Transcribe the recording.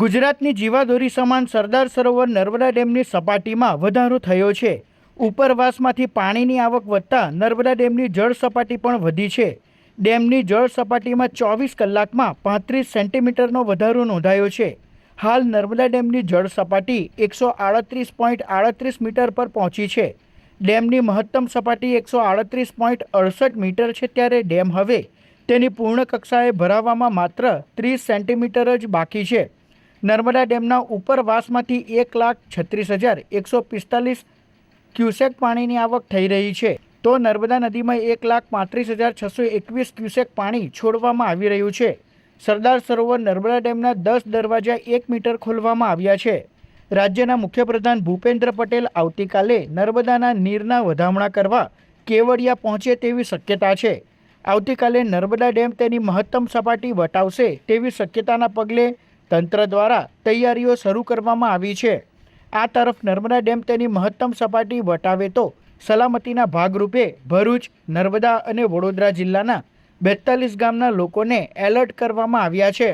ગુજરાતની જીવાદોરી સમાન સરદાર સરોવર નર્મદા ડેમની સપાટીમાં વધારો થયો છે. ઉપરવાસમાંથી પાણીની આવક વધતા નર્મદા ડેમની જળ સપાટી પણ વધી છે. ડેમની જળ સપાટીમાં ચોવીસ કલાકમાં પાંત્રીસ સેન્ટીમીટરનો વધારો નોંધાયો છે. હાલ નર્મદા ડેમની જળ સપાટી એકસો આડત્રીસ પોઈન્ટ આડત્રીસ મીટર પર પહોંચી છે. ડેમની મહત્તમ સપાટી એકસો આડત્રીસ પોઈન્ટ અડસઠ મીટર છે ત્યારે ડેમ હવે તેની પૂર્ણ કક્ષાએ ભરાવામાં માત્ર ત્રીસ સેન્ટીમીટર જ બાકી છે. નર્મદા ડેમના ઉપરવાસમાંથી એક લાખ છત્રીસ હજાર એકસો પિસ્તાલીસ ક્યુસેક પાણીની આવક થઈ રહી છે. તો નર્મદા નદીમાં એક લાખ પાંત્રીસ હજાર છસો એકવીસ ક્યુસેક પાણી છોડવામાં આવી રહ્યું છે. સરદાર સરોવર નર્મદા ડેમના દસ દરવાજા એક મીટર ખોલવામાં આવ્યા છે. રાજ્યના મુખ્યપ્રધાન ભૂપેન્દ્ર પટેલ આવતીકાલે નર્મદાના નીરના વધામણા કરવા કેવડિયા પહોંચે તેવી શક્યતા છે. આવતીકાલે નર્મદા ડેમ તેની મહત્તમ સપાટી વટાવશે તેવી શક્યતાના પગલે તંત્ર દ્વારા તૈયારીઓ શરૂ કરવામાં આવી છે. આ તરફ નર્મદા ડેમ તેની મહત્તમ સપાટી વટાવે તો સલામતીના ભાગરૂપે ભરૂચ, નર્મદા અને વડોદરા જિલ્લાના બેતાલીસ ગામના લોકોને એલર્ટ કરવામાં આવ્યા છે.